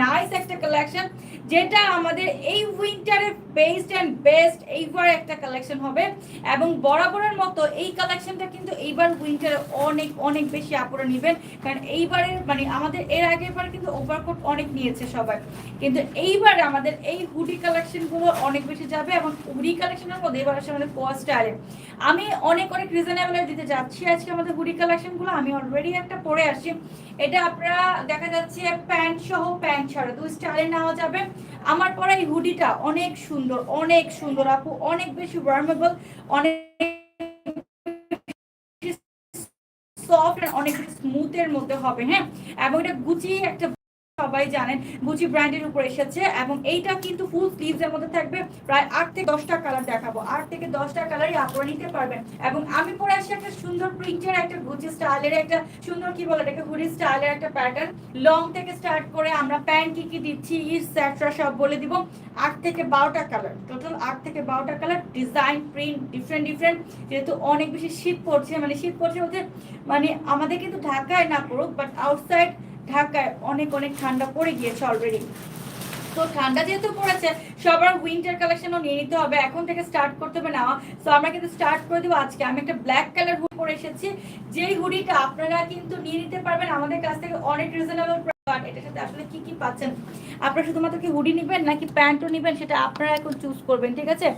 Nice একটা collection যেটা আমাদের এই উইন্টারে বেস্ট অ্যান্ড বেস্ট এইবার একটা কালেকশন হবে এবং বরাবরের মতো এই কালেকশনটা কিন্তু এইবার উইন্টারে অনেক অনেক বেশি আপুরা নেবেন। কারণ এইবারের মানে আমাদের, এর আগের বার কিন্তু ওভারকোট অনেক নিয়েছে সবাই। কিন্তু এইবার আমাদের এই হুডি কালেকশনগুলো অনেক বেশি যাবে এবং হুডি কালেকশনের মধ্যে এবার আসলে আমাদের কোয়া স্টাইলে আমি অনেক অনেক রিজনেবলে দিতে যাচ্ছি আজকে আমাদের হুডি কালেকশনগুলো আমি অলরেডি একটা পরে আসছি এটা আপনারা দেখা যাচ্ছে প্যান্ট সহ প্যান্ট ছাড়া। দুই স্টাইলে নেওয়া যাবে। আমার পরা এই হুডিটা অনেক সুন্দর অনেক সুন্দর। আপু, অনেক বেশি ওয়ার্মেবল অনেক সফট অনেক স্মুথের মধ্যে হবে হ্যাঁ? এবং এটা গুচি একটা সবাই জানেন গুচি ব্র্যান্ডের উপর এসেছে এবং এইটা কিন্তু ফুল স্লিভস এর মধ্যে থাকবে। প্রায় আট থেকে দশটা কালার দেখাবো। আট থেকে দশটা কালারই আপনারা নিতে পারবেন। এবং আমি পরে আসি একটা সুন্দর প্রিন্টের একটা গুচি স্টাইলের একটা সুন্দর কি বলে এটাকে হুডি স্টাইলের একটা প্যাটার্ন লং থেকে স্টার্ট করে আমরা প্যান্ট কি কি দিচ্ছি ইটসেট্রা সব বলে দিব। আট থেকে বারোটা কালার টোটাল আট থেকে বারোটা colour design print different different যেহেতু অনেক বেশি শীত পড়ছে মানে শীত পড়ছে বলতে মানে আমাদের কিন্তু ঢাকায় না পড়ুক বাট আউটসাইড ঢাকায় অনেক অনেক ঠান্ডা পড়ে গিয়েছে অলরেডি তো ঠান্ডা যেহেতু পড়েছে, সবার উইন্টার কালেকশনও নিয়ে নিতে হবে। এখন থেকে স্টার্ট করতে হবে নেওয়া তো আমরা কিন্তু স্টার্ট করে দেবো আজকে। আমি একটা ব্ল্যাক কালার হুড পরে এসেছি। যেই হুডিটা আপনারা কিন্তু নিয়ে নিতে পারবেন, আমাদের কাছ থেকে অনেক রিজনেবল এটার সাথে আসলে কি কি পাচ্ছেন? আপনারা শুধুমাত্র কি হুডি নেবেন নাকি প্যান্টও নেবেন সেটা আপনারা এখন চুজ করবেন, ঠিক আছে?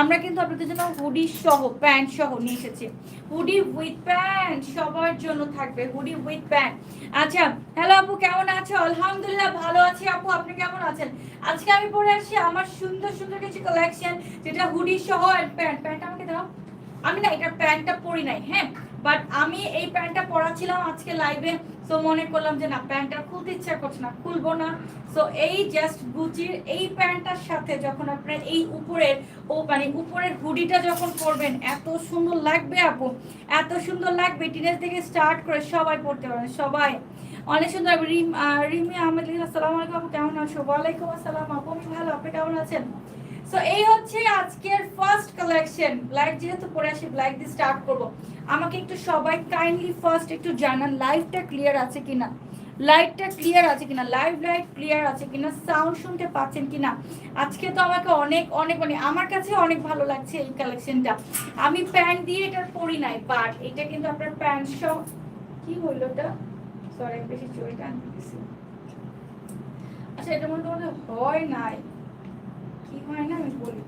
আমরা কিন্তু আপনাদের জন্য হুডি সহ প্যান্ট সহ নিয়ে এসেছি। হুডি উইথ প্যান্ট সবার জন্য থাকবে হুডি উইথ প্যান্ট আচ্ছা হ্যালো আপু, কেমন আছো? আলহামদুলিল্লাহ ভালো আছি আপু, আপনি কেমন আছেন? আজকে আমি পরে আসছি আমার সুন্দর সুন্দর কিছু কালেকশন যেটা হুডি সহ প্যান্ট প্যান্ট আমাকে দাও। আমি না এটা প্যান্টটা পরি নাই হ্যাঁ? বাট আমি এই প্যান্টটা পরাছিলাম আজকে লাইভে সো মনে করলাম যে না, প্যান্টটা খুলতে ইচ্ছা করছে না, খুলবো না। সো এই জাস্ট গুচির এই প্যান্টটার সাথে যখন আপনার এই উপরের, ও মানে উপরের হুডিটা যখন পরবেন, এত সুন্দর লাগবে আপু, এত সুন্দর লাগবে। টিনেজ থেকে স্টার্ট করে সবাই পড়তে পারবেন সবাই। অনেক সুন্দর রিম রিমি আহমেদ, আসসালামু আলাইকুম আপু, কেমন আছো? ওয়ালাইকুম আসসালাম আপু, আমি ভালো, আপনি কেমন আছেন? সো এই হচ্ছে আজকের ফার্স্ট কালেকশন ব্ল্যাক যেহেতু পরে আসি ব্ল্যাক দিয়ে স্টার্ট করব। আমাকে একটু সবাই কাইন্ডলি ফার্স্ট একটু জানান লাইভটা ক্লিয়ার আছে কিনা? লাইটটা ক্লিয়ার আছে কিনা? লাইভ লাইট ক্লিয়ার আছে কিনা? সাউন্ড শুনতে পাচ্ছেন কিনা? আজকে তো আমাকে অনেক অনেক অনেক আমার কাছে অনেক ভালো লাগছে এই কালেকশনটা আমি প্যান্ট দিয়ে এটা পরি নাই বাট এটা কিন্তু আপনার প্যান্ট সহ কি হইল এটা সরি বেশি জোরে টান আচ্ছা এটা মনে হয় হয় নাই। কি হয় না, আমি বলি।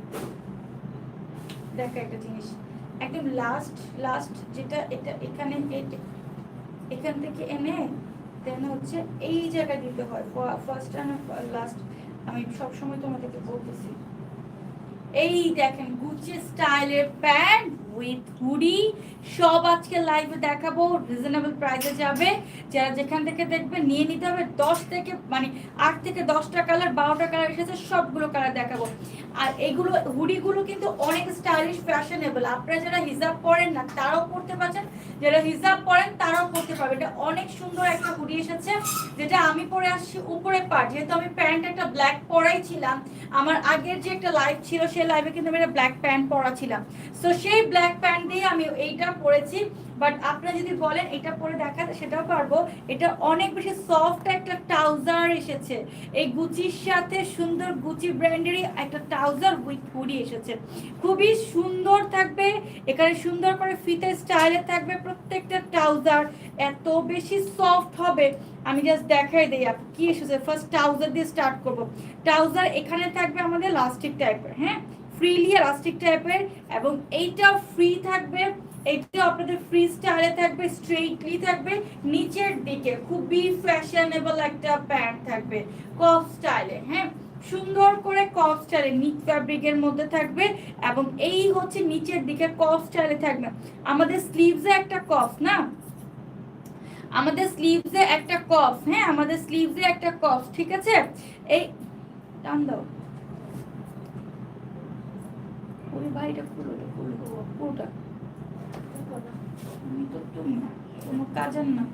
দেখো একটা জিনিস, একদম লাস্ট লাস্ট যেটা এটা এখানে এখান থেকে এনে দেন হচ্ছে এই জায়গায় দিতে হয়। ফার্স্ট অ্যান্ড লাস্ট আমি সবসময় তোমাদেরকে বলতেছি। এই দেখেন গুচি স্টাইলের প্যান্ট উইথ হুডি। সব আজকে লাইভে দেখাবো। রিজনেবল প্রাইসে যাবে। যারা যেখান থেকে দেখবে, নিয়ে নিতে হবে। দশ থেকে মানে আট থেকে দশটা কালার বারোটা কালার এসেছে, সবগুলো কালার দেখাবো। আর এগুলো, হুডিগুলো কিন্তু অনেক স্টাইলিশ ফ্যাশনেবল আপনারা যারা হিজাব পরেন না, তারাও পরতে পারছেন। যারা হিজাব পরেন, তারাও পরতে পারবে এটা অনেক সুন্দর একটা হুডি এসেছে, যেটা আমি পরে আসছি উপরে পার্ট যেহেতু আমি প্যান্ট একটা ব্ল্যাক পরাই ছিলাম, আমার আগের যে একটা লাইভ ছিল, সেই লাইভে কিন্তু আমি একটা ব্ল্যাক প্যান্ট পরা ছিলাম সো সেই ব্ল্যাক প্যান্ট দিয়ে আমি এইটা পরেছি বাট আপনারা যদি বলেন এটা পরে দেখাতে, সেটাও পারব। এটা অনেক বেশি সফট একটা ট্রাউজার এসেছে। এই গুচির সাথে সুন্দর গুচি ব্র্যান্ডেরই একটা ট্রাউজার উইথ হুডি এসেছে। খুবই সুন্দর থাকবে, এখানে সুন্দর করে ফিতে স্টাইলে থাকবে প্রত্যেকটা ট্রাউজার এত বেশি সফট হবে। আমি জাস্ট দেখাই দিই আপু, কি এসেছে? ফার্স্ট ট্রাউজার দিয়ে স্টার্ট করব। ট্রাউজার এখানে থাকবে আমাদের লাস্টিক টাইপের হ্যাঁ? ফ্রিলি এলাস্টিক টাইপের এবং এইটাও ফ্রি থাকবে, এইটাও আপনাদের ফ্রি স্টাইলে থাকবে স্ট্রেইটলি থাকবে, নিচের দিকে খুবই ফ্যাশনেবল একটা প্যান্ট থাকবে কফ স্টাইলে হ্যাঁ? সুন্দর করে কফ স্টাইলে নিট ফ্যাব্রিকের মধ্যে থাকবে, এবং এই হচ্ছে নিচের দিকে কফ স্টাইলে থাকবে আমাদের স্লিভসে একটা কফ না? আমাদের স্লিভসে একটা কফ হ্যাঁ? আমাদের স্লিভসে একটা কফ ঠিক আছে? এই, টান দাও। ওই বাড়িটা পুরো পুরো পুরোটা আমি তো তুমি, কোনো কাজের না।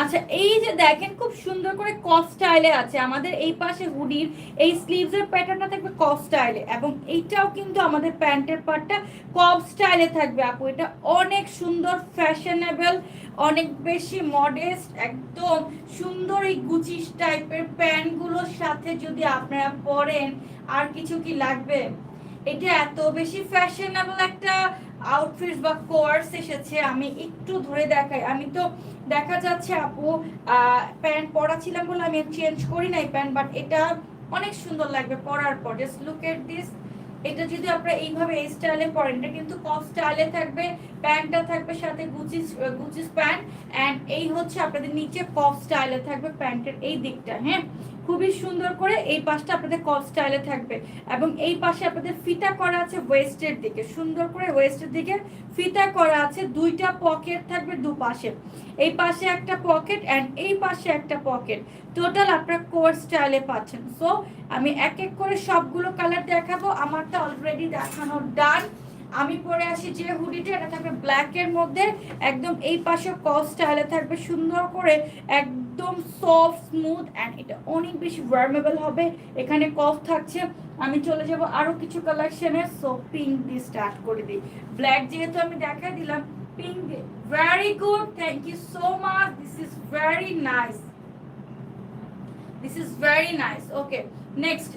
আচ্ছা এই যে দেখেন, খুব সুন্দর করে কফ স্টাইলে আছে। আমাদের এই পাশে হুডির এই স্লিভসের প্যাটার্নটা থাকবে কফ স্টাইলে এবং এইটাও কিন্তু আমাদের প্যান্টের পার্টটা কফ স্টাইলে থাকবে, আপু। এটা অনেক সুন্দর ফ্যাশনেবল অনেক বেশি মডেস্ট একদম সুন্দর এই গুচি টাইপের প্যান্টগুলোর সাথে যদি আপনারা পরেন, আর কিছু কি লাগবে? এটা এত বেশি ফ্যাশনেবল একটা আউটফিট বা কোয়ার্স এসেছে, আমি একটু ধরে দেখাই। আমি তো দেখা যাচ্ছে আপু প্যান্ট পরা বলে আমি চেঞ্জ করি নাই প্যান্ট বাট এটা অনেক সুন্দর লাগবে পরার পর। জাস্ট লুক এট দিস এটা যদি আপনারা এইভাবে এই স্টাইলে পরেন, এটা কিন্তু কফ স্টাইলে থাকবে প্যান্টটা থাকবে সাথে গুচিস গুচিস প্যান্ট অ্যান্ড এই হচ্ছে আপনাদের নিচে কফ স্টাইলে থাকবে প্যান্টের এই দিকটা হ্যাঁ? খুবই সুন্দর করে এই পাশটা আপনাদের কফ স্টাইলে থাকবে। এবং এই পাশে আপনাদের ফিতা করা আছে ওয়েস্টের দিকে। সুন্দর করে ওয়েস্টের দিকে ফিতা করা আছে। দুইটা পকেট থাকবে দুপাশে। এই পাশে একটা পকেট অ্যান্ড এই পাশে একটা পকেট। টোটাল আপনার কোর স্টাইলে পাচ্ছেন। সো আমি এক এক করে সবগুলো কালার দেখাবো। আমারটা অলরেডি দেখানো ডান আমি পরে আসি যে হুডিটা, এটা থাকবে ব্ল্যাক এর মধ্যে। একদম এই পাশে কস স্টাইলে থাকবে, সুন্দর করে একদম সফট স্মুথ অ্যান্ড এটা অনেক বেশি ওয়ার্মেবল হবে। এখানে কফ থাকছে। আমি চলে যাব আরও কিছু কালেকশনে সো পিঙ্ক দিয়ে স্টার্ট করে দিই। ব্ল্যাক যেহেতু আমি দেখাই দিলাম পিঙ্ক দিয়ে। Very good thank you so much this is very nice this is very nice okay next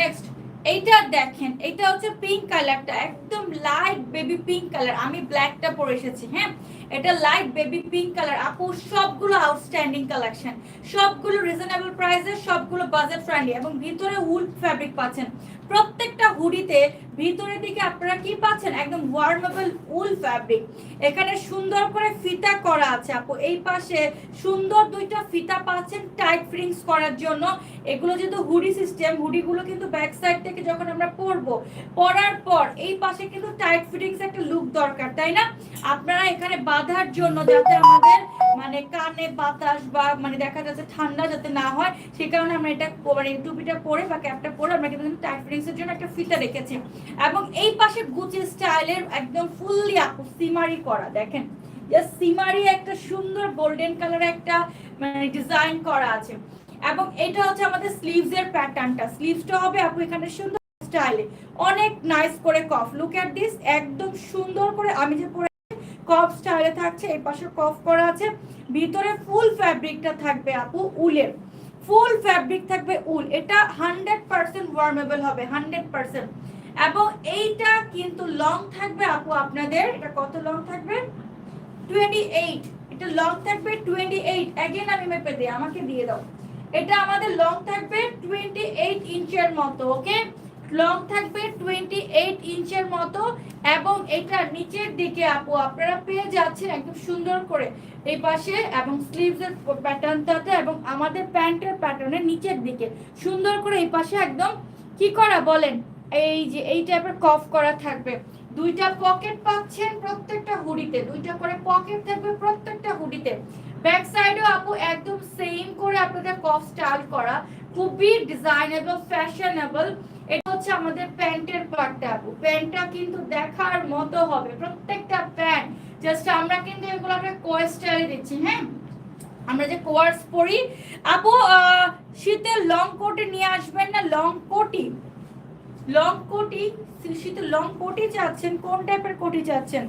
next এইটা দেখেন এটা হচ্ছে পিঙ্ক কালারটা একদম লাইট বেবি পিঙ্ক কালার আমি ব্ল্যাকটা পরে এসেছি হ্যাঁ? এটা লাইট বেবি পিঙ্ক কালার আপু, সবগুলো আউটস্ট্যান্ডিং কালেকশন সবগুলো রিজনেবল প্রাইসে সবগুলো বাজেট ফ্রেন্ডলি এবং ভিতরে উল ফ্যাব্রিক পাচ্ছেন। প্রত্যেকটা হুডিতে ভিতরের দিকে আপনারা কি পাচ্ছেন? একদম ওয়ার্মেবল উল ফ্যাব্রিক এখানে সুন্দর করে ফিতা করা আছে আপু। এই পাশে সুন্দর দুইটা ফিতা পাচ্ছেন টাইট ফ্রিংস করার জন্য। এগুলো যেহেতু হুডি সিস্টেম হুডিগুলো কিন্তু ব্যাক সাইড থেকে যখন আমরা পরবো, পরার পর এই পাশে কিন্তু টাইট ফিটিংস একটা লুক দরকার, তাই না? আপনারা এখানে বাঁধার জন্য যাতে আমাদের মানে কানে বাতাস বা মানে দেখা যাচ্ছে ঠান্ডা যাতে না হয়, সেই কারণে আমরা এটা মানে টুপিটা পরে বা ক্যাপটা পরে আমরা কিন্তু টাইট জন্য একটা ফিতা রেখেছি। এবং এই পাশে গুচি স্টাইলের একদম ফুললি আপু সিমারি করা, দেখেন। সিমারি একটা সুন্দর গোল্ডেন কালার একটা মানে ডিজাইন করা আছে। এবং এটা হচ্ছে আমাদের স্লিভস এর প্যাটার্নটা স্লিভসটা হবে আপু এখানে সুন্দর স্টাইলে অনেক নাইস করে কফ। লুক এট দিস একদম সুন্দর করে আমি যে পরে কফ স্টাইলে থাকছে এই পাশে কফ করা আছে। ভিতরে ফুল ফ্যাব্রিকটা থাকবে আপু, উলের। ফুল ফ্যাব্রিক থাকবে উল। এটা হান্ড্রেড পার্সেন্ট ওয়ার্মেবল হবে, হান্ড্রেড পার্সেন্ট। এবং এইটা কিন্তু লং থাকবে আপু আপনাদের, এটা কত লং থাকবে? Twenty eight. এটা লং থাকবে টোয়েন্টি এইট। অ্যাগেন আমি মেপে দিই, আমাকে দিয়ে দাও। এটা আমাদের লং থাকবে টোয়েন্টি এইট ইঞ্চের মতো ওকে লং থাকবে টোয়েন্টি এইট ইঞ্চের মতো এবং এটা নিচের দিকে আপু, আপনারা পেয়ে যাচ্ছেন একদম সুন্দর করে এই পাশে এবং স্লিভসের প্যাটার্নটাতে এবং আমাদের প্যান্টের প্যাটার্নের নিচের দিকে। সুন্দর করে এই পাশে একদম কি করা বলেন? এই যে এই টাইপের কফ করা থাকবে। দুইটা পকেট পাচ্ছেন প্রত্যেকটা হুডিতে, দুইটা করে পকেট থাকবে প্রত্যেকটা হুডিতে। ব্যাক সাইডেও আপু একদম সেম করে আপনাদের কফ স্টাইল করা, খুবই ডিজাইনেবল ফ্যাশনেবল এটা হচ্ছে আমাদের প্যান্টের পার্টটা আপু। প্যান্টটা কিন্তু দেখার মতো হবে। প্রত্যেকটা প্যান্ট জাস্ট আমরা কিন্তু এগুলো আমরা কোয়েস্টাইলে দিচ্ছি হ্যাঁ? আমরা যে কোয়ার্স পরি, আপু শীতে লং কোটে নিয়ে আসবেন না? লং কোটি। লং কোটি, শীতে লং কোটি চাচ্ছেন? কোন টাইপের কোটি চাচ্ছেন?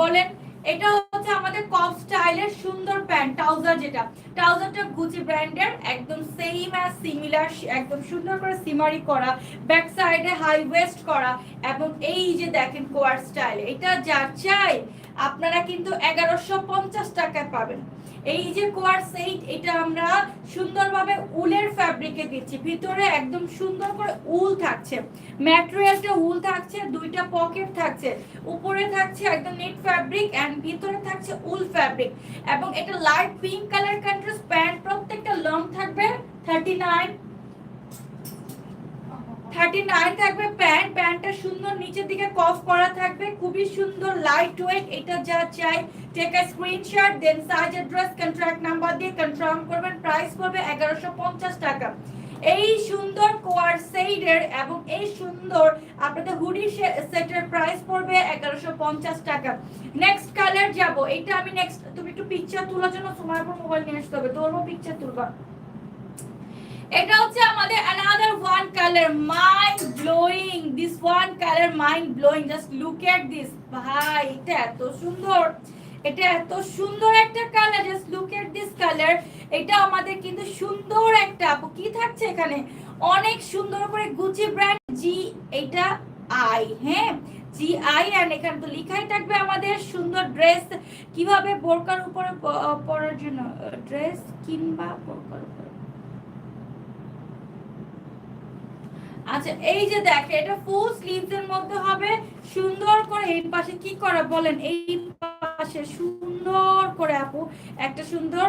বলেন এটা হচ্ছে আমাদের কফ স্টাইলের সুন্দর প্যান্ট, ট্রাউজার যেটা। ট্রাউজারটা গুচি ব্র্যান্ডের একদম সেম অ্যাজ সিমিলার একদম সুন্দর করে সিমারি করা ব্যাক সাইডে হাই ওয়েস্ট করা, এবং এই যে দেখেন কোয়ার স্টাইল, এটা যা চাই আপনারা কিন্তু এগারোশো পঞ্চাশ টাকায় পাবেন। এই যে কোয়ার সেইট এটা আমরা সুন্দরভাবে উলের ফ্যাব্রিকে দিচ্ছি। ভিতরে একদম সুন্দর করে উল থাকছে। ম্যাটেরিয়ালটা উল থাকছে, দুইটা পকেট থাকছে। উপরে থাকছে একদম নেট ফ্যাব্রিক অ্যান্ড ভিতরে থাকছে উল ফ্যাব্রিক এবং এটা light pink colour contrast pant প্রত্যেকটা লং থাকবে থার্টি নাইন থার্টি নাইন থাকবে প্যান্ট, প্যান্টটা সুন্দর নিচের দিকে কফ করা থাকবে, খুবই সুন্দর লাইট ওয়েট এটা যা চাই take a screenshot then size address contract number দিয়ে কনফার্ম করবেন প্রাইস পড়বে এগারোশো পঞ্চাশ টাকা। এই সুন্দর কোয়ারসেইডের এবং এই সুন্দর আপনাদের হুডি সেটের প্রাইস পড়বে এগারোশো পঞ্চাশ টাকা। নেক্সট কালার যাব এটা আমি নেক্সট তুমি একটু পিকচার তোলার জন্য পর মোবাইল নিয়ে আসতে হবে, তোর পিকচার তুলবা। এটা হচ্ছে আমাদের another one color, mind blowing. This one color, mind blowing. Just look at this. ভাই, এটা এত সুন্দর। এটা এত সুন্দর একটা colour just look at this colour এটা আমাদের কিন্তু সুন্দর একটা, আপু, কি থাকছে এখানে? অনেক সুন্দর করে গুচি ব্র্যান্ড জি এটা আই হ্যাঁ? জি আই অ্যান্ড এখানে তো লেখাই থাকবে আমাদের সুন্দর ড্রেস কীভাবে বোরকার উপরে পরার জন্য ড্রেস কিংবা বোরকার উপরে আচ্ছা এই যে দেখে এটা ফুল স্লিভস এর মধ্যে হবে। সুন্দর করে এই পাশে কি করা বলেন? এই পাশে সুন্দর করে আপু, একটা সুন্দর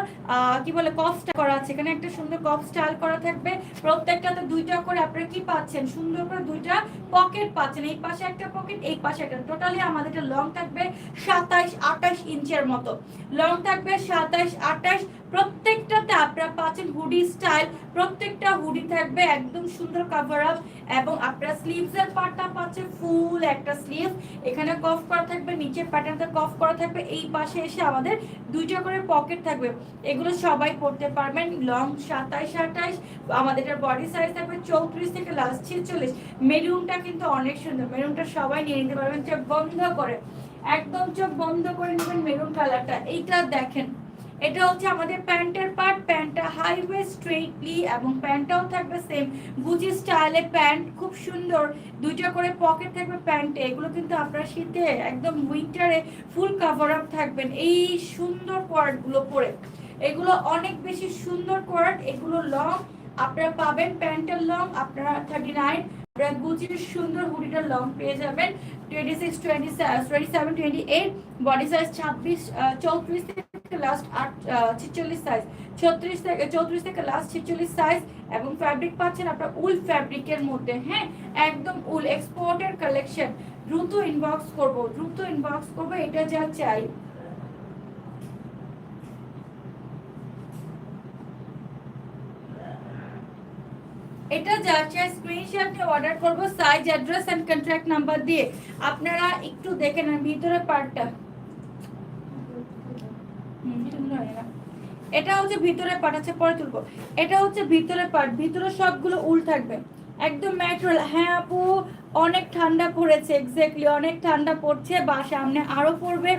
কি বলে কফ স্টাইল করা আছে। এখানে একটা সুন্দর কফ স্টাইল করা থাকবে। প্রত্যেকটাতে দুইটা করে আপনারা কি পাচ্ছেন? সুন্দর করে দুইটা পকেট পাচ্ছেন। এই পাশে একটা পকেট এই পাশে একটা। টোটালি আমাদের লং থাকবে সাতাইশ আঠাশ ইঞ্চের মতো। লং থাকবে সাতাইশ আঠাশ প্রত্যেকটাতে আপনারা পাচ্ছেন হুডি স্টাইল প্রত্যেকটা হুডি থাকবে একদম সুন্দর কাভার আপ এবং আপনারা স্লিভস এর পার্টটা পাচ্ছে ফুল একটা স্লিভ এখানে কফ করা থাকবে নিচে প্যাটার্নটা কফ করা থাকবে, এই পাশে এসে আমাদের দুইটা করে পকেট থাকবে। এগুলো সবাই পড়তে পারবেন লং সাতাইশ, আঠাইশ, আমাদের এটার বডি সাইজ থাকবে চৌত্রিশ থেকে লাস্ট ছেচল্লিশ। মেরুনটা কিন্তু অনেক সুন্দর মেরুনটা সবাই নিয়ে নিতে পারবেন, চোখ বন্ধ করে। একদম চোখ বন্ধ করে নেবেন মেরুন কালারটা এইটা দেখেন। এটা হচ্ছে আমাদের প্যান্টের পার্ট, প্যান্টটা হাইওয়ে স্ট্রেটলি এবং প্যান্টটাও থাকবে সেম। গুজি স্টাইলে প্যান্ট, খুব সুন্দর। দুইটা করে পকেট থাকবে প্যান্টে। এগুলো কিন্তু আপনারা শীতে একদম উইন্টারে ফুল কাভার আপ থাকবেন এই সুন্দর কোয়ার্টগুলো পরে। এগুলো অনেক বেশি সুন্দর কোয়ার্ট। এগুলো লং, আপনারা পাবেন প্যান্টের লং, আপনারা থার্টি নাইন আপনারা গুচির সুন্দর হুডিটার লং পেয়ে যাবেন। Twenty six twenty twenty seven twenty eight body size ছাব্বিশ চৌত্রিশ থেকে লাস্ট আট ছিচল্লিশ সাইজ ছত্রিশ থেকে, চৌত্রিশ থেকে লাস্ট ছিচল্লিশ সাইজ এবং ফ্যাব্রিক পাচ্ছেন আপনার উল ফ্যাব্রিকের মধ্যে হ্যাঁ? একদম উল এক্সপোর্টের কালেকশন দ্রুত ইনবক্স করব, দ্রুত ইনবক্স করব, এটা যা চাই। এটা যা চাই স্ক্রিনশট অর্ডার করব size address and contact number দিয়ে। আপনারা একটু দেখে নেন ভিতরে পার্টটা হুম, সুন্দর হয় না। এটা হচ্ছে ভিতরে পার্ট আছে পরে তুলবো। এটা হচ্ছে ভিতরে পার্ট ভিতরে সবগুলো উল থাকবে। একদম ম্যাটেরিয়াল হ্যাঁ আপু, অনেক ঠান্ডা পড়েছে এক্স্যাক্টলি অনেক ঠান্ডা পড়ছে, বা সামনে আরও পড়বে।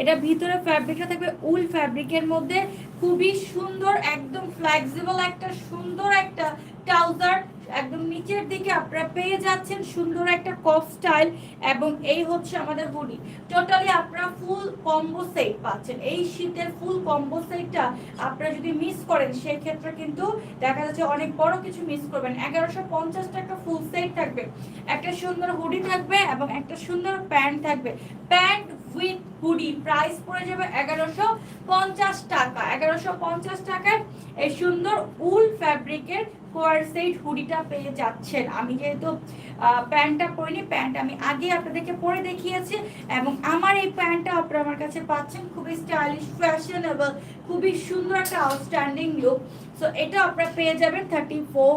এটা ভিতরে ফ্যাব্রিকটা থাকবে, উল ফ্যাব্রিকের মধ্যে। খুবই সুন্দর, একদম ফ্লেক্সিবল একটা, সুন্দর একটা ট্রাউজার একদম নিচের দিকে আপনারা পেয়ে যাচ্ছেন সুন্দর একটা কফ স্টাইল এবং এই হচ্ছে আমাদের হুডি। টোটালি আপনারা ফুল কম্বো সেট পাচ্ছেন। এই শীতের ফুল কম্বো সেটটা আপনারা যদি মিস করেন সেই ক্ষেত্রে কিন্তু দেখা যাচ্ছে অনেক বড় কিছু মিস করবেন। এগারোশো পঞ্চাশ টাকা ফুল সেট থাকবে। একটা সুন্দর হুডি থাকবে এবং একটা সুন্দর প্যান্ট থাকবে। প্যান্ট উইথ হুডি প্রাইস পড়ে যাবে এগারোশো পঞ্চাশ টাকা। এগারোশো পঞ্চাশ টাকায় এই সুন্দর উল ফ্যাব্রিকের কোয়ারসেট হুডিটা পেয়ে যাচ্ছেন। আমি যেহেতু প্যান্টটা পরিনি, প্যান্ট আমি আগে আপনাদেরকে পরে দেখিয়েছি এবং আমার এই প্যান্টটা আপনারা আমার কাছে পাচ্ছেন। খুবই স্টাইলিশ ফ্যাশনেবল খুবই সুন্দর একটা আউটস্ট্যান্ডিং লুক সো এটা আপনারা পেয়ে যাবেন thirty four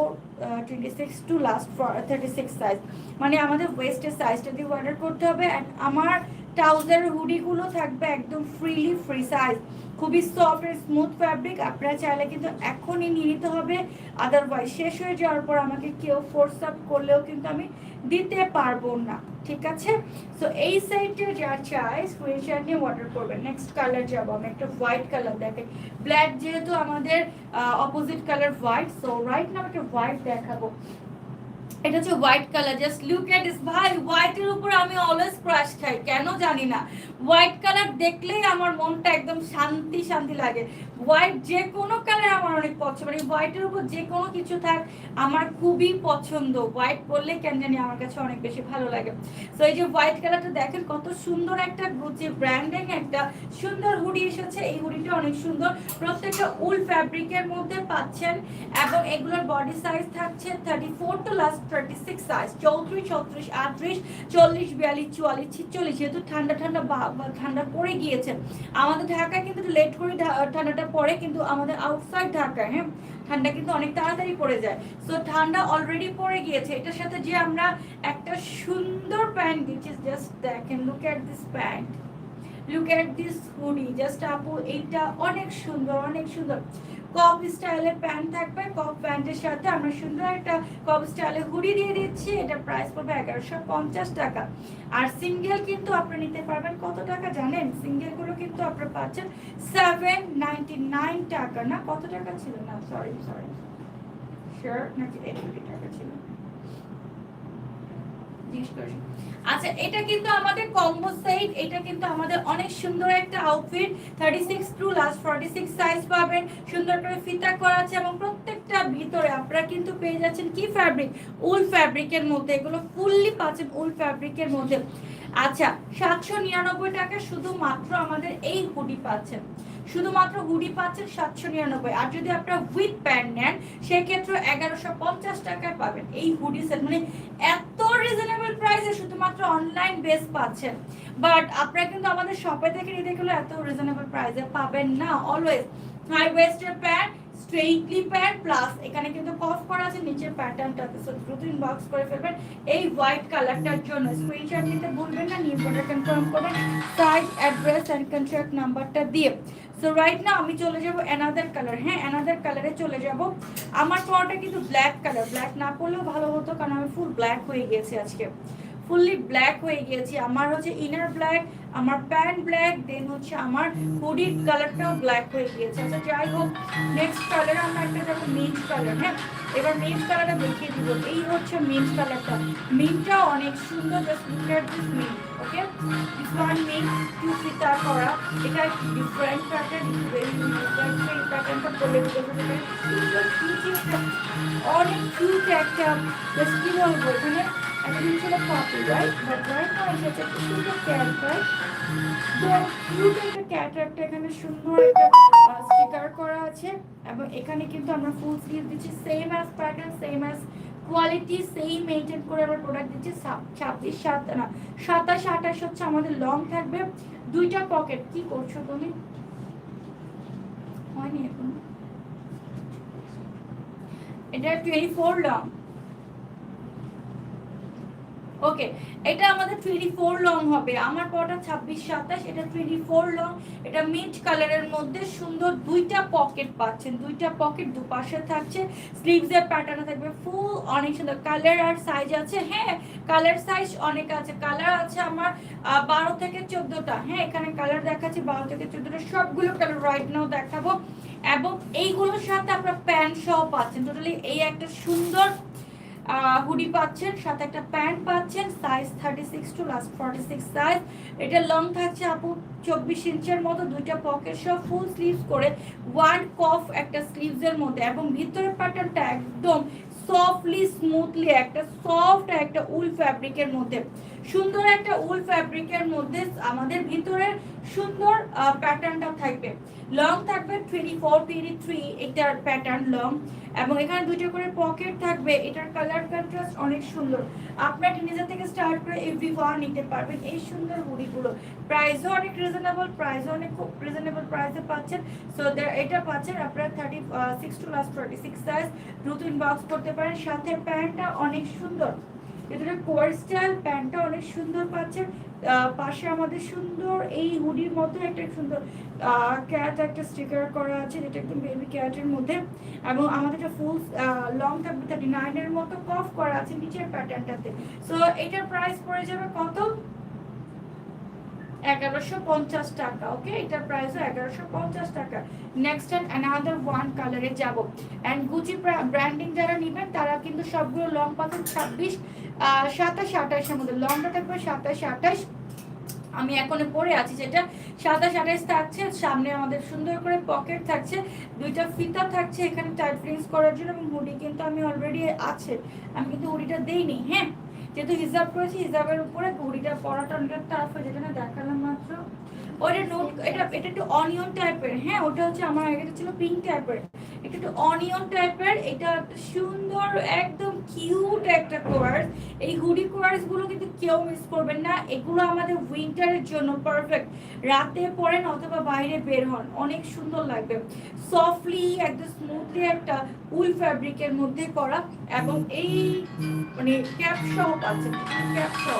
twenty six to last thirty six size মানে আমাদের ওয়েস্টের সাইজটা দিয়ে অর্ডার করতে হবে। অ্যান্ড আমার ট্রাউজার হুডিগুলো থাকবে একদম ফ্রিলি ফ্রি সাইজ খুবই সফট আর স্মুথ ফ্যাব্রিক আপনারা চাইলে কিন্তু এখনই নিয়ে নিতে হবে। আদারওয়াইজ শেষ হয়ে যাওয়ার পর আমাকে কেউ ফোর্স আপ করলেও কিন্তু আমি দিতে পারব না, ঠিক আছে? সো এই সাইডে যা চাই স্ক্রিনশট নিয়ে অর্ডার করবেন। নেক্সট কালার যাব আমি, একটা হোয়াইট কালার দেখে। ব্ল্যাক যেহেতু আমাদের opposite colour white so right না একটা হোয়াইট দেখাবো। এটা হচ্ছে white colour just look at this ভাই হোয়াইটের উপর আমি অলওয়েজ ক্রাশ খাই, কেন জানি না। হোয়াইট কালার দেখলেই আমার মনটা একদম শান্তি শান্তি লাগে। হোয়াইট যে কোনো কালার আমার অনেক পছন্দ মানে হোয়াইটের উপর যে কোনো কিছু থাক, আমার খুবই পছন্দ। হোয়াইট পরলে কেন জানি আমার কাছে অনেক বেশি ভালো লাগে। তো এই যে হোয়াইট কালারটা দেখেন, কত সুন্দর একটা গুচি ব্র্যান্ডিং একটা সুন্দর হুডি এসেছে। এই হুডিটা অনেক সুন্দর। প্রত্যেকটা উল ফ্যাব্রিকের মধ্যে পাচ্ছেন, এবং এগুলোর বডি সাইজ থাকছে thirty four to last thirty six চৌত্রিশ, ছত্রিশ, আটত্রিশ, চল্লিশ, বিয়াল্লিশ, চুয়াল্লিশ, ছিচল্লিশ, যেহেতু ঠান্ডা ঠান্ডা ঠান্ডা পড়ে গিয়েছে। আমাদের ঢাকায় কিন্তু লেট করে ঠান্ডাটা পড়ে, কিন্তু আমাদের আউটসাইড ঢাকায় হ্যাঁ ঠান্ডা কিন্তু অনেক তাড়াতাড়ি পড়ে যায়। সো ঠান্ডা অলরেডি পড়ে গিয়েছে। এটার সাথে যে আমরা একটা সুন্দর প্যান্ট দিচ্ছি জাস্ট দেখেন look at this pant look at this hoodie just আপু, এইটা অনেক সুন্দর অনেক সুন্দর। কপ স্টাইলের প্যান্ট থাকবে। কপ প্যান্টের সাথে আমরা সুন্দর একটা কপ স্টাইলের হুডি দিয়ে দিচ্ছি। এটা প্রাইস পড়বে এগারোশো পঞ্চাশ টাকা। আর সিঙ্গেল কিন্তু আপনি নিতে পারবেন। কত টাকা জানেন? সিঙ্গেলগুলো কিন্তু আপনি পাচ্ছেন সেভেন নাইনটি নাইন টাকা। না, কত টাকা ছিল? না সরি সরি শার্ট নাকি টাকা ছিল? আচ্ছা এটা কিন্তু আমাদের কম্বো সেট এটা কিন্তু আমাদের অনেক সুন্দর একটা outfit thirty six to last forty six size পাবেন, সুন্দর করে ফিতা করা আছে এবং প্রত্যেকটা ভিতরে আপনারা কিন্তু পেয়ে যাচ্ছেন কি ফ্যাব্রিক উল ফ্যাব্রিকের মধ্যে, এগুলো ফুললি পাচ্ছেন উল ফ্যাব্রিকের মধ্যে। আচ্ছা সাতশো নিরানব্বই টাকা শুধুমাত্র আমাদের এই হুডি পাচ্ছেন। শুধুমাত্র হুডি পাচ্ছেন সাতশো নিরানব্বই। আর যদি আপনারা উইথ প্যান্ট নেন, সেক্ষেত্রে এগারোশো পঞ্চাশ টাকায় পাবেন এই হুডি সেট মানে এত অনলাইন বেস পাচ্ছেন। বাট আপনারা কিন্তু আমাদের শপে থেকে নিতে গেলে এত রিজনেবল প্রাইসে পাবেন না অলওয়েজ হাই ওয়েস্টের প্যান্ট স্ট্রেইটলি প্যান্ট প্লাস এখানে কিন্তু কফ করা আছে, নিচের প্যাটার্নটাতে সো দ্রুত ইনবক্স করে ফেলবেন এই হোয়াইট কালারটার জন্য। স্ক্রিনশট নিতে ভুলবেন না, নিউ প্রোডাক্ট কনফার্ম করবেন। সাইজ অ্যাড্রেস অ্যান্ড কন্ট্রাক্ট নাম্বারটা দিয়ে। সো রাইট না আমি চলে যাব অ্যানাদার কালার হ্যাঁ অ্যানাদার কালারে চলে যাব। আমার পরটা কিন্তু ব্ল্যাক কালার ব্ল্যাক না পরলেও ভালো হতো, কারণ আমি ফুল ব্ল্যাক হয়ে গিয়েছি আজকে। ফুললি ব্ল্যাক হয়ে গিয়েছি। আমার হচ্ছে ইনার ব্ল্যাক আমার প্যান্ট ব্ল্যাক দেন হচ্ছে আমার হুডির কালারটাও ব্ল্যাক হয়ে গিয়েছে। আচ্ছা যাই হোক নেক্সট কালার আমরা একটা যাব মিন্ট কালার হ্যাঁ? এবার মিন্ট কালারটা দেখিয়ে দিব। এই হচ্ছে মিন্ট কালারটা মিন্টটা অনেক সুন্দর just look at this mint okay this one mint to ফিতা করা। এটা একটু ডিফারেন্ট প্যাটার্ন ভেরি এই প্যাটার্নটা পরে অনেক কিউট একটা জাস্ট কি বলব এখানে। একটা জিনিস হলো কপি রাইট বাট রাইট না এসেছে একটা সুন্দর ক্যাট রাইট তো কিউট একটা ক্যাট একটা এখানে সুন্দর একটা স্টিকার করা আছে। এবং এখানে কিন্তু আমরা ফুল স্লিভ দিচ্ছি। Same as pattern same as quality সেই মেনটেন করে আমরা প্রোডাক্ট দিচ্ছি। ছাব্বিশ, সাত, না, সাতাশ, আঠাশ হচ্ছে আমাদের লং থাকবে। দুইটা পকেট কি করছ তুমি? হয়নি এখন। এটা টোয়েন্টি ফোর লং ওকে এটা আমাদের টোয়েন্টি ফোর লং হবে। আমার পরটা ছাব্বিশ, সাতাশ, এটা টোয়েন্টি ফোর লং এটা মিন্ট কালারের মধ্যে সুন্দর দুইটা পকেট পাচ্ছেন। দুইটা পকেট দুপাশে থাকছে। স্লিভসের প্যাটার্ন থাকবে ফুল অনেক সুন্দর। কালার আর সাইজ আছে। হ্যাঁ কালার সাইজ অনেক আছে। কালার আছে আমার বারো থেকে চোদ্দোটা। হ্যাঁ এখানে কালার দেখাচ্ছি, বারো থেকে চোদ্দোটা। সবগুলো কালার রাইট নাও দেখাবো। এবং এইগুলোর সাথে আপনার প্যান্ট সহ পাচ্ছেন। টোটালি এই একটা সুন্দর হুডি পাচ্ছেন, সাথে একটা প্যান্ট পাচ্ছেন size thirty six to last forty six size এটা লং থাকছে আপু চব্বিশ ইঞ্চের মতো, দুইটা পকেট সব ফুল স্লিভস করে ওয়ান কফ একটা স্লিভসের মধ্যে। এবং ভিতরের প্যাটার্নটা একদম সফটলি স্মুথলি একটা সফট একটা উল ফ্যাব্রিকের মধ্যে। সুন্দর একটা উল ফ্যাব্রিকের মধ্যে আমাদের ভিতরের সুন্দর প্যাটার্নটা থাকবে। লং থাকবে টোয়েন্টি ফোর টোয়েন্টি থ্রি এটার প্যাটার্ন লং এবং এখানে দুটো করে পকেট থাকবে, এটার কালার কন্ট্রাস্ট অনেক সুন্দর। আপনার নিজে থেকে স্টার্ট করে এভরি ওয়ান নিতে পারবেন এই সুন্দর হুডিগুলো। প্রাইসও অনেক রিজনেবল প্রাইসও অনেক খুব রিজনেবল প্রাইসে পাচ্ছেন। সো এটা পাচ্ছেন আপনারা thirty six to last thirty six size দ্রুত ইনবক্স করতে পারেন, সাথে প্যান্টটা অনেক সুন্দর। ভিতরে কোয়ার স্টাইল প্যান্টটা অনেক সুন্দর পাচ্ছেন। পাশে আমাদের সুন্দর এই হুডির মতো একটা সুন্দর ক্যাট একটা স্টিকার করা আছে, যেটা একদম বেবি ক্যাটের মধ্যে। এবং আমাদের একটা ফুল লং থাকবে থার্টি নাইনের মতো কফ করা আছে নিচের প্যাটার্নটাতে সো এটার প্রাইস পড়ে যাবে কত? এগারোশো পঞ্চাশ টাকা ওকে এটার প্রাইসও এগারোশো পঞ্চাশ টাকা। নেক্সট অ্যান্ড অ্যানাদার ওয়ান কালারে যাব। অ্যান্ড গুচি ব্র্যান্ডিং যারা নেবেন, তারা কিন্তু সবগুলো লং পাবেন ছাব্বিশ সাতাশ, আঠাশের মধ্যে। লংটা থাকবে সাতাশ, আঠাশ আমি এখনও পরে আছি, যেটা সাতাশ আঠাশ থাকছে সামনে আমাদের সুন্দর করে পকেট থাকছে, দুইটা ফিতা থাকছে, এখানে টাইট ফিটিংস করার জন্য, এবং হুডি কিন্তু আমি অলরেডি আছে। আমি কিন্তু হুডিটা দেইনি হ্যাঁ? যেহেতু হিসাব করেছি হিসাবের উপরে হুডিটা পরাটা অনেকটা টাফ হয়ে, যেটা দেখালাম মাত্র। ওইটা নোট এটা এটা একটু অনিয়ন টাইপের হ্যাঁ? ওটা হচ্ছে আমার আগে ছিল পিঙ্ক টাইপের একটু অনিয়ন টাইপের এটা সুন্দর, একদম কিউট একটা কোয়ার্স এই হুডি কোয়ার্সগুলো কিন্তু কেউ মিস করবেন না। এগুলো আমাদের উইন্টারের জন্য পারফেক্ট রাতে পরেন অথবা বাইরে বের হন, অনেক সুন্দর লাগবে। সফটলি একদম স্মুথলি একটা উল ফ্যাব্রিকের মধ্যে করা এবং এই মানে ক্যাপ সহ পাচ্ছেন ক্যাপ সহ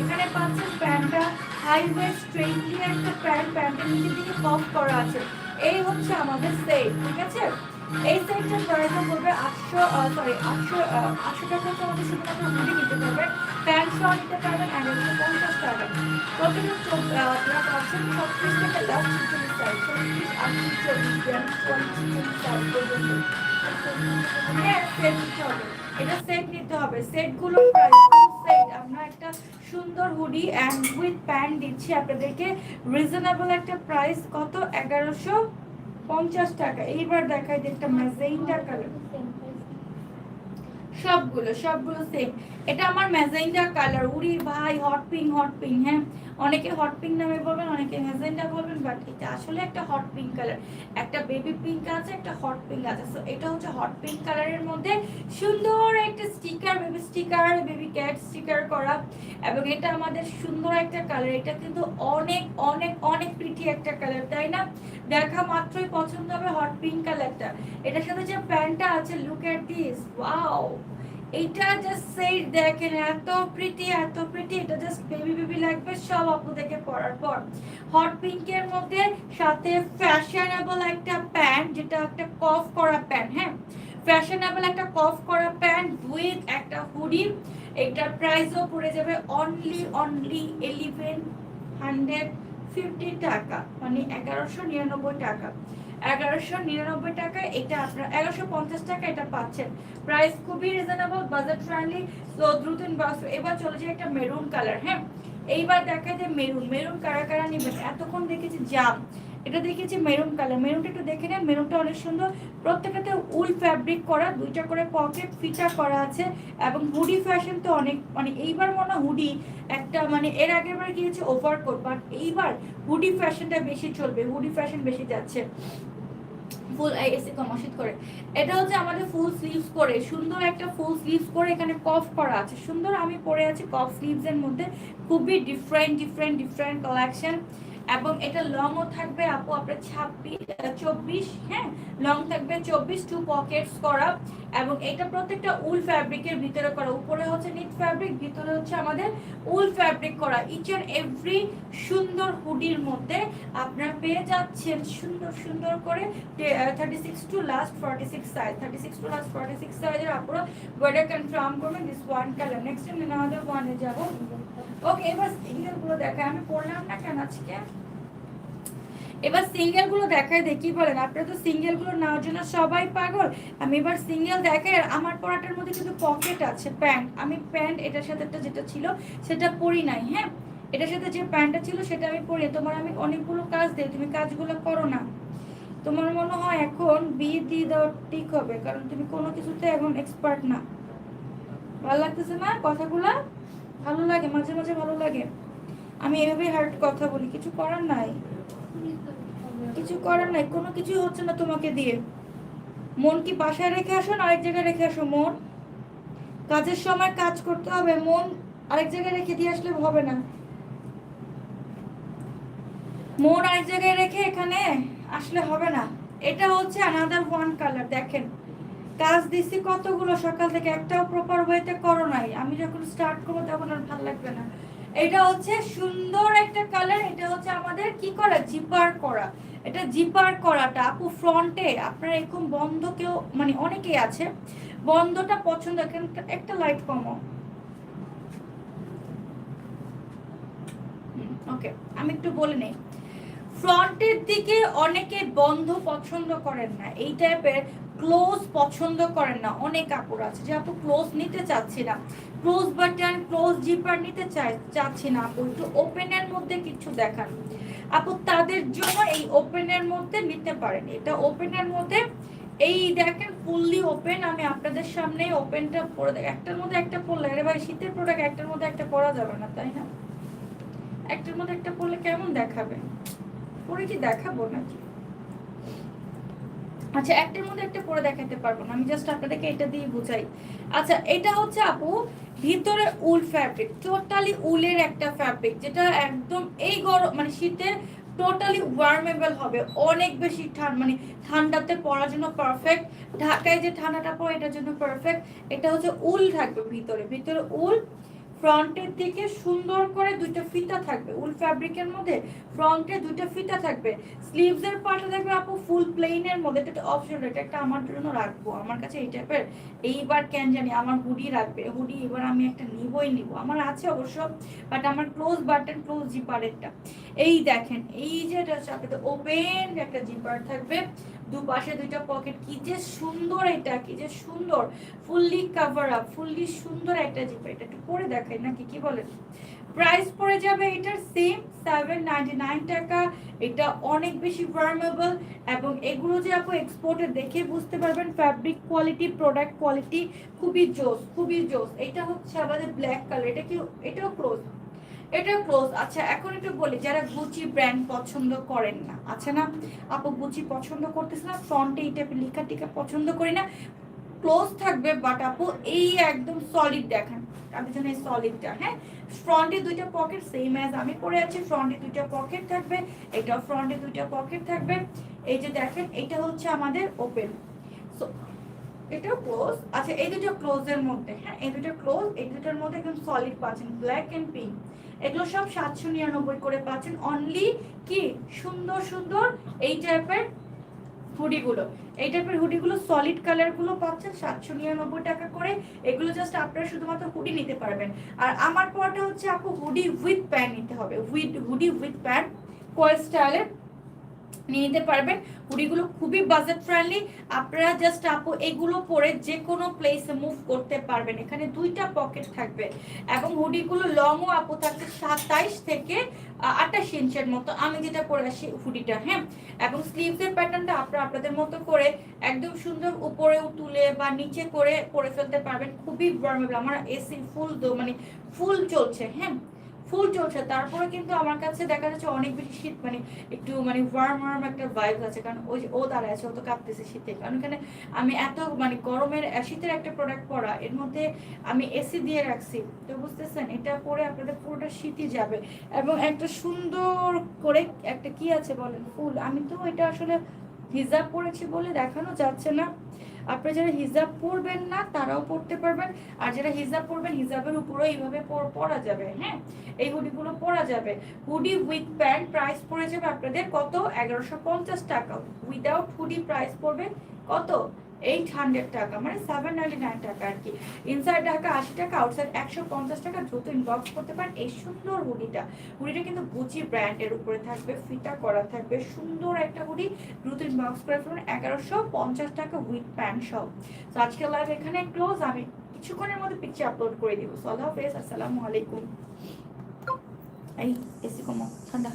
এখানে পাচ্ছেন প্যান্টটা হাইওয়ে স্ট্রেটলি একটা প্যান্ট, প্যান্টের নিচে দিকে কফ করা আছে। এই হচ্ছে আমাদের সেট ঠিক আছে? এই সেটটার প্রাইস পড়বে আটশো সরি আটশো আটশো টাকা হচ্ছে আমাদের শুধুমাত্র হুডি নিতে পারবে প্যান্ট সহ নিতে পারবেন এগারোশো পঞ্চাশ টাকা। প্রতিদিন আপনারা পাচ্ছেন ছত্রিশ থেকে লাস্ট চল্লিশ সাইজ ছত্রিশ, আটত্রিশ, চল্লিশ চল্লিশ সাইজ পর্যন্ত। সেট নিতে হবে। এটা সেট নিতে হবে। সেটগুলো প্রাইস সেট আমরা একটা সুন্দর হুডি অ্যান্ড উইথ প্যান্ট দিচ্ছি আপনাদেরকে। রিজনেবল একটা প্রাইস কত? এগারোশো পঞ্চাশ টাকা। এইবার দেখাই যে একটা মাজেইন্ডা কালার সবগুলো সবগুলো সেম এটা আমার ম্যাজেন্ডা কালার উড়ি ভাই হট পিঙ্ক হট পিঙ্ক হ্যাঁ? অনেকে হট পিঙ্ক নামে বলবেন, অনেকে ম্যাজেন্ডা বলবেন বাট এটা আসলে একটা হট পিঙ্ক কালার একটা বেবি পিঙ্ক আছে, একটা হট পিঙ্ক আছে। সো এটা হচ্ছে হট পিঙ্ক কালারের মধ্যে সুন্দর একটা sticker baby sticker baby cat sticker করা। এবং এটা আমাদের সুন্দর একটা কালার এটা কিন্তু অনেক অনেক অনেক প্রিটি একটা কালার তাই না? দেখা মাত্রই পছন্দ হবে হট পিঙ্ক কালারটা এটার সাথে যে প্যান্টটা আছে দিস ওয়াও এটা জাস্ট সেট দেখেন, এত প্রিটি এত প্রিটি এটা জাস্ট বেবি বেবি লাগবে সব আপুদেরকে পরার পর। হট পিঙ্কের মধ্যে সাথে ফ্যাশনেবল একটা প্যান্ট যেটা একটা কফ করা প্যান্ট হ্যাঁ? ফ্যাশনেবল একটা কফ করা প্যান্ট উইথ একটা হুডি এটার প্রাইসও পড়ে যাবে only only eleven hundred fifty টাকা মানে এগারোশো নিরানব্বই টাকা। এগারোশো নিরানব্বই টাকা এটা আপনার, এগারোশো পঞ্চাশ টাকা এটা পাচ্ছেন। প্রাইস খুবই রিজনেবল বাজেট ফ্রেন্ডলি তো দ্রুত এবার চলে যায় একটা মেরুন কালার হ্যাঁ? এইবার দেখা যায় মেরুন মেরুন কারা কারা নেবেন? এতক্ষণ দেখেছি জাম এটা দেখেছি মেরুন কালার। মেরুনটা একটু দেখে নেন, মেরুনটা অনেক সুন্দর। প্রত্যেকটাতে উল ফ্যাব্রিক করা, দুইটা করে পকেট ফিটা করা আছে এবং হুডি ফ্যাশন তো অনেক মানে এইবার মনে হুডি একটা মানে এর আগের বার গিয়েছে ওভারকোট বাট এইবার হুডি ফ্যাশনটা বেশি চলবে হুডি ফ্যাশন বেশি যাচ্ছে। ফুল এসে কমাশিত করে, এটা হচ্ছে আমাদের ফুল স্লিভস করে সুন্দর একটা ফুল স্লিভস করে এখানে কফ করা আছে। সুন্দর আমি পরে আছি কফ স্লিভস মধ্যে, খুবই ডিফারেন্ট ডিফারেন্ট ডিফারেন্ট কালেকশন এবং এটা লং ও থাকবে আপু আপনার ছাব্বিশ, চব্বিশ হ্যাঁ? লং থাকবে চব্বিশ টু পকেটস করা। এবং এটা প্রত্যেকটা উল ফ্যাব্রিকের ভিতরে করা। উপরে হচ্ছে নিট ফ্যাব্রিক ভিতরে হচ্ছে আমাদের উল ফ্যাব্রিক করা। ইচ অ্যান্ড এভরি সুন্দর হুডির মধ্যে আপনারা পেয়ে যাচ্ছেন সুন্দর সুন্দর করে thirty six to last forty six size thirty six to last forty six সাইজের আপনারা ওয়েডার কনফার্ম করবেন দিস ওয়ান কালার নেক্সট আমাদের ওয়ানে যাব। ওকে এবার সিঙ্গেলগুলো দেখায় আমি পড়লাম না কেন আজকে? এবার সিঙ্গেলগুলো দেখায় দেখি বলেন? আপনারা তো সিঙ্গেলগুলো নেওয়ার জন্য সবাই পাগল। আমি এবার সিঙ্গেল আর আমার পরাটার মধ্যে কিন্তু পকেট আছে, প্যান্ট। আমি প্যান্ট, এটার সাথে একটা যেটা ছিল, সেটা পরি নাই হ্যাঁ? এটার সাথে যে প্যান্টটা ছিল, সেটা আমি পরি তোমার আমি অনেকগুলো কাজ দিই, তুমি কাজগুলো করো না। তোমার মনে হয় এখন বিয়ে দিয়ে দেওয়া ঠিক হবে, কারণ তুমি কোনো কিছুতে এখন এক্সপার্ট না। ভালো লাগতেছে না কথাগুলা? ভালো লাগে, মাঝে মাঝে ভালো লাগে। আমি এভাবে হার্ট কথা বলি, কিছু করার নাই। কিছু করার নাই, কোনো কিছু হচ্ছে না তোমাকে দিয়ে। মন কি বাসায় রেখে আসো না আরেক জায়গায় রেখে আসো, মন? কাজের সময় কাজ করতে হবে, মন আরেক জায়গায় রেখে দিয়ে আসলে হবে না। মন আরেক জায়গায় রেখে এখানে আসলে হবে না। এটা হচ্ছে আনাদার ওয়ান কালার দেখেন। কাজ দিছি কতগুলো সকাল থেকে, একটাও প্রপার ওয়েতে করো নাই। আমি যখন স্টার্ট করব তখন আর ভালো লাগবে না। এটা হচ্ছে সুন্দর একটা কালার এটা হচ্ছে আমাদের কি করা? জিপার করা। এটা জিপার করাটা আপু ফ্রন্টে আপনার এরকম বন্ধ কেউ মানে অনেকেই আছে, বন্ধটা পছন্দ একটা লাইট কমো ওকে আমি একটু বলে নেই। ফ্রন্টের দিকে অনেকে বন্ধ পছন্দ করেন না। এই টাইপের ক্লোজ পছন্দ করেন না। অনেক কাপড় আছে। যে আপু ক্লোজ নিতে চাচ্ছি না। ক্লোজ বাটন, ক্লোজ জিপার নিতে চাই, চাচ্ছি না আপু। একটু ওপেনের মধ্যে কিছু দেখান। আপু, তাদের জন্য এই ওপেনের মধ্যে নিতে পারেন। এটা ওপেনের মধ্যে, এই দেখেন ফুললি ওপেন আমি আপনাদের সামনে ওপেনটা পরে দেখ একটার মধ্যে একটা পরলে আরে ভাই, শীতের প্রোডাক্ট একটার মধ্যে একটা পরা যাবে না, তাই না? একটার মধ্যে একটা পরলে কেমন দেখাবে? পরে কি দেখাবো নাকি? আচ্ছা একটার মধ্যে একটা পরে দেখাতে পারব না, আমি জাস্ট আপনাদেরকে এটা দিয়ে বুঝাই। আচ্ছা এটা হচ্ছে আপু ভিতরে উল ফ্যাব্রিক টোটালি উলের একটা ফ্যাব্রিক যেটা একদম এই গরম মানে শীতে টোটালি ওয়ার্মেবল হবে, অনেক বেশি ঠান্ডা মানে ঠান্ডাতে পরার জন্য পারফেক্ট ঢাকায় যে ঠান্ডাটা পড়ে এটার জন্য পারফেক্ট এটা হচ্ছে উল থাকবে ভিতরে ভিতরে উল ফ্রন্টের দিকে সুন্দর করে দুইটা ফিতা থাকবে। উল ফ্যাব্রিকের মধ্যে ফ্রন্টে দুইটা ফিতা থাকবে। স্লিভস এর পার্টটা থাকবে আপু ফুল প্লেনের মধ্যে। এটা অপশন এটা একটা আমার জন্য রাখব। আমার কাছে এই টাইপের এইবার কেন জানি আমার হুডি রাখবে। হুডি এবার আমি একটা নিবই নিব। আমার আছে অবশ্য বাট আমার ক্লোজ বাটন ক্লোজ জিপারেরটা এই দেখেন, এই যে এটা ওপেন একটা জিপার থাকবে। দুপাশে দুইটা পকেট কি যে সুন্দর এটা, কি যে সুন্দর। ফুললি কাভার আপ ফুললি সুন্দর একটা জিপার এটা একটু পরে দেখাই নাকি, কি বলেন? প্রাইস পড়ে যাবে এটার সেম সেভেন টাকা। এটা অনেক বেশি ভার্মেবল এবং এগুলো যে আপু এক্সপোর্টে দেখে বুঝতে পারবেন ফ্যাব্রিক কোয়ালিটি প্রোডাক্ট কোয়ালিটি খুবই জোস খুবই জোস। এটা হচ্ছে আমাদের ব্ল্যাক কালার এটা কি, এটাও ক্লোজ এটা ক্লোজ আচ্ছা এখন একটু বলি, যারা গুচি ব্র্যান্ড পছন্দ করেন না আচ্ছা না? আপু গুচি পছন্দ করতেছে না ফ্রন্টে এই টাইপের লেখা টিকা পছন্দ করি না। ক্লোজ থাকবে বাট আপু এই একদম সলিড দেখান। তাদের জন্য এই সলিডটা হ্যাঁ? ফ্রন্টে দুইটা পকেট সেম অ্যাজ আমি পরে আছি ফ্রন্টে দুইটা পকেট থাকবে, এটাও ফ্রন্টে দুইটা পকেট থাকবে। এই যে দেখেন, এটা হচ্ছে আমাদের ওপেন সো এটাও ক্লোজ আচ্ছা এই দুটো ক্লোজের মধ্যে হ্যাঁ? এই দুটো ক্লোজ এই দুটোর মধ্যে একদম সলিড পাচ্ছেন ব্ল্যাক এন্ড পিঙ্ক এগুলো সব সাতশো নিরানব্বই করে পাচ্ছেন। অনলি কি? সুন্দর সুন্দর এই টাইপের হুডিগুলো এই টাইপের হুডিগুলো সলিড কালারগুলো পাচ্ছেন, সাতশো নিরানব্বই টাকা করে। এগুলো জাস্ট আপনারা শুধুমাত্র হুডি নিতে পারবেন। আর আমার পরটা হচ্ছে আপু হুডি উইথ প্যান্ট নিতে হবে। উইথ হুডি উইথ প্যান্ট কোয়েল স্টাইলের নিয়ে নিতে পারবেন। হুডিগুলো খুবই বাজেট ফ্রেন্ডলি আপনারা জাস্ট আপু এগুলো পরে যে কোনো প্লেসে মুভ করতে পারবেন। এখানে দুইটা পকেট থাকবে এবং হুডিগুলো লংও আপু থাকবে সাতাইশ থেকে আঠাশ ইঞ্চের মতো। আমি যেটা পরে আসি হুডিটা হ্যাঁ? এবং স্লিভসের প্যাটার্নটা আপনারা আপনাদের মতো করে একদম সুন্দর উপরেও তুলে বা নিচে করে পরে ফেলতে পারবেন। খুবই ভার্মেবল আমার এসি ফুল মানে ফুল চলছে হ্যাঁ? ফুল চলছে। তারপরে কিন্তু আমার কাছে দেখা যাচ্ছে অনেক বেশি শীত মানে একটু মানে ওয়ার্ম ওয়ার্ম একটা ভাইব আছে। কারণ ওই যে ও দাঁড়ায় আছে, ও তো কাঁপতেছে শীতে। কারণ এখানে আমি এত মানে গরমের শীতের একটা প্রোডাক্ট পরা, এর মধ্যে আমি এসি দিয়ে রাখছি। তো বুঝতেছেন, এটা পরে আপনাদের পুরোটা শীতই যাবে। এবং একটা সুন্দর করে একটা কি আছে বলেন? ফুল। আমি তো এটা আসলে হিজাব পরেছি বলে দেখানো যাচ্ছে না। আপনারা যারা হিজাব পরবেন না, তারাও পড়তে পারবেন। আর যারা হিজাব পরবেন, হিজাবের উপরেও এইভাবে পরা যাবে হ্যাঁ? এই হুডিগুলো পরা যাবে। হুডি উইথ প্যান্ট প্রাইস পড়ে যাবে আপনাদের কত? এগারোশো পঞ্চাশ টাকা। উইদাউট হুডি প্রাইস পড়বে কত? এইট হান্ড্রেড টাকা মানে সেভেন নাইনটি নাইন টাকা আর কি। ইনসাইড ঢাকা আশি টাকা আউটসাইড একশো পঞ্চাশ টাকা, দ্রুত ইনবক্স করতে পারেন এই সুন্দর হুডিটা। হুডিটা কিন্তু গুচি ব্র্যান্ডের উপরে থাকবে, ফিতা করা থাকবে, সুন্দর একটা হুডি। দ্রুত ইনবক্স করে ফেলুন, এগারোশো পঞ্চাশ টাকা উইথ প্যান্ট সব তো আজকে লাইভ এখানে ক্লোজ আমি কিছুক্ষণের মধ্যে পিকচার আপলোড করে দিব। সল্লাহ হাফেজ, আসসালামু আলাইকুম। এই, এসি কমো, ঠান্ডা।